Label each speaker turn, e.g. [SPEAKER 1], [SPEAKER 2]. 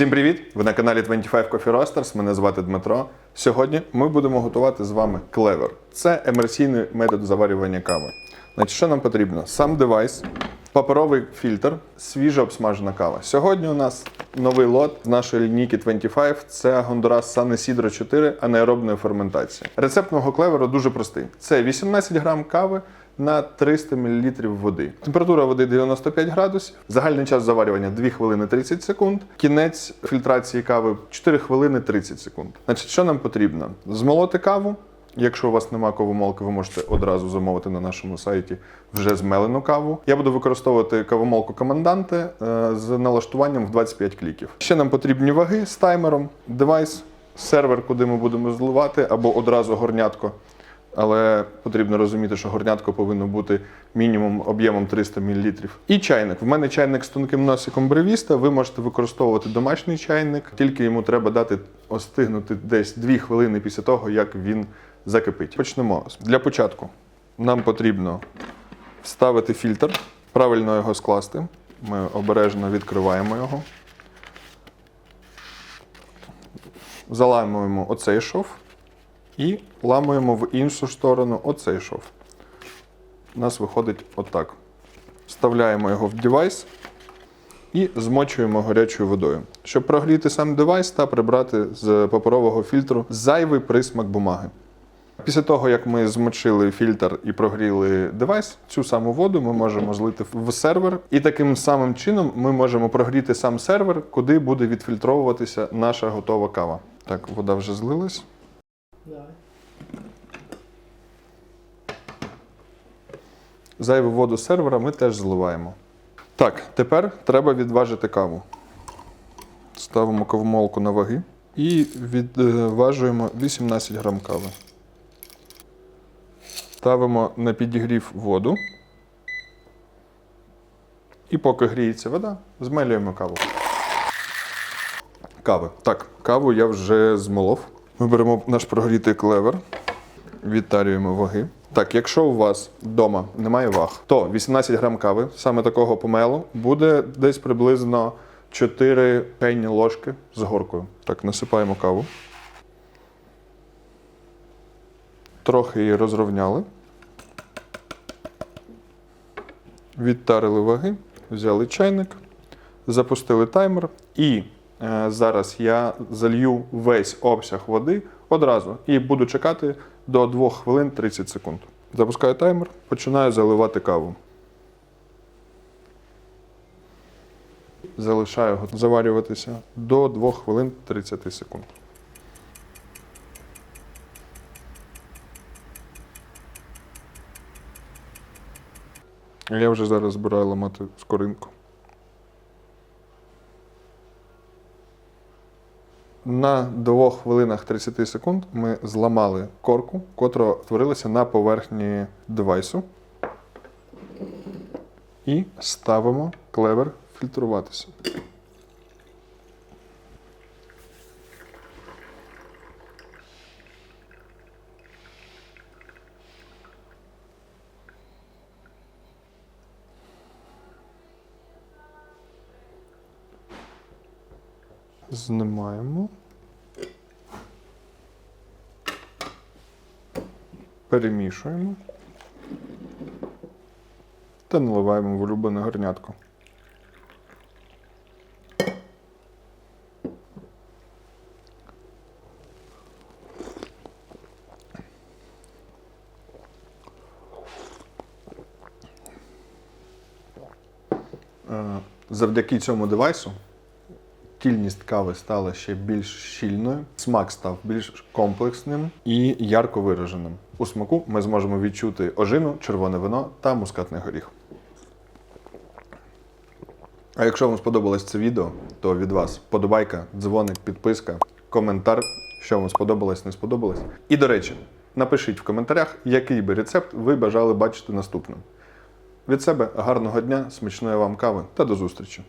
[SPEAKER 1] Всім привіт! Ви на каналі 25 Coffee Roasters. Мене звати Дмитро. Сьогодні ми будемо готувати з вами клевер. Це емерсійний метод заварювання кави. Значить, що нам потрібно? Сам девайс, паперовий фільтр, свіжо обсмажена кава. Сьогодні у нас новий лот з нашої лінійки 25. Це Honduras San Isidro 4 анаеробної ферментації. Рецепт мого клеверу дуже простий: це 18 грам кави на 300 мл води. Температура води 95 градусів, загальний час заварювання 2 хвилини 30 секунд. Кінець фільтрації кави 4 хвилини 30 секунд. Значить, що нам потрібно? Змолоти каву. Якщо у вас немає кавомолки, ви можете одразу замовити на нашому сайті вже змелену каву. Я буду використовувати кавомолку команданти е, з налаштуванням в 25 кліків. Ще нам потрібні ваги з таймером, девайс, сервер, куди ми будемо зливати, або одразу горнятко. Але потрібно розуміти, що горнятко повинно бути мінімум об'ємом 300 мл. І чайник. В мене чайник з тонким носиком бревіста. Ви можете використовувати домашній чайник, тільки йому треба дати остигнути десь 2 хвилини після того, як він закипить. Почнемо. Для початку нам потрібно вставити фільтр, правильно його скласти. Ми обережно відкриваємо його. Заламуємо оцей шов і ламуємо в іншу сторону оцей шов. У нас виходить отак. Вставляємо його в девайс і змочуємо гарячою водою, щоб прогріти сам девайс та прибрати з паперового фільтру зайвий присмак бумаги. Після того, як ми змочили фільтр і прогріли девайс, цю саму воду ми можемо злити в сервер, і таким самим чином ми можемо прогріти сам сервер, куди буде відфільтровуватися наша готова кава. Так, вода вже злилась. Зайву воду сервера ми теж зливаємо. Так, тепер треба відважити каву. Ставимо кавомолку на ваги і відважуємо 18 грам кави. Ставимо на підігрів воду. І поки гріється вода, змелюємо каву. Кави. Так, каву я вже змолов. Ми беремо наш прогрітий клевер, відтарюємо ваги. Так, якщо у вас вдома немає ваг, то 18 грам кави, саме такого помелу, буде десь приблизно 4 чайні ложки з горкою. Так, насипаємо каву. Трохи її розрівняли. Відтарили ваги, взяли чайник, запустили таймер і зараз я залью весь обсяг води одразу і буду чекати до 2 хвилин 30 секунд. Запускаю таймер, починаю заливати каву. Залишаю заварюватися до 2 хвилин 30 секунд. Я вже зараз збираю ламати скоринку. На 2 хвилинах 30 секунд ми зламали корку, котра творилася на поверхні девайсу. І ставимо клевер фільтруватися. Знімаємо. Перемішуємо. Та наливаємо в улюблене горнятко. Е, Завдяки цьому девайсу Кільність кави стала ще більш щільною, смак став більш комплексним і ярко вираженим. У смаку ми зможемо відчути ожину, червоне вино та мускатний горіх. А якщо вам сподобалось це відео, то від вас подобайка, дзвоник, підписка, коментар, що вам сподобалось, не сподобалось. І до речі, напишіть в коментарях, який би рецепт ви бажали бачити наступним. Від себе гарного дня, смачної вам кави та до зустрічі!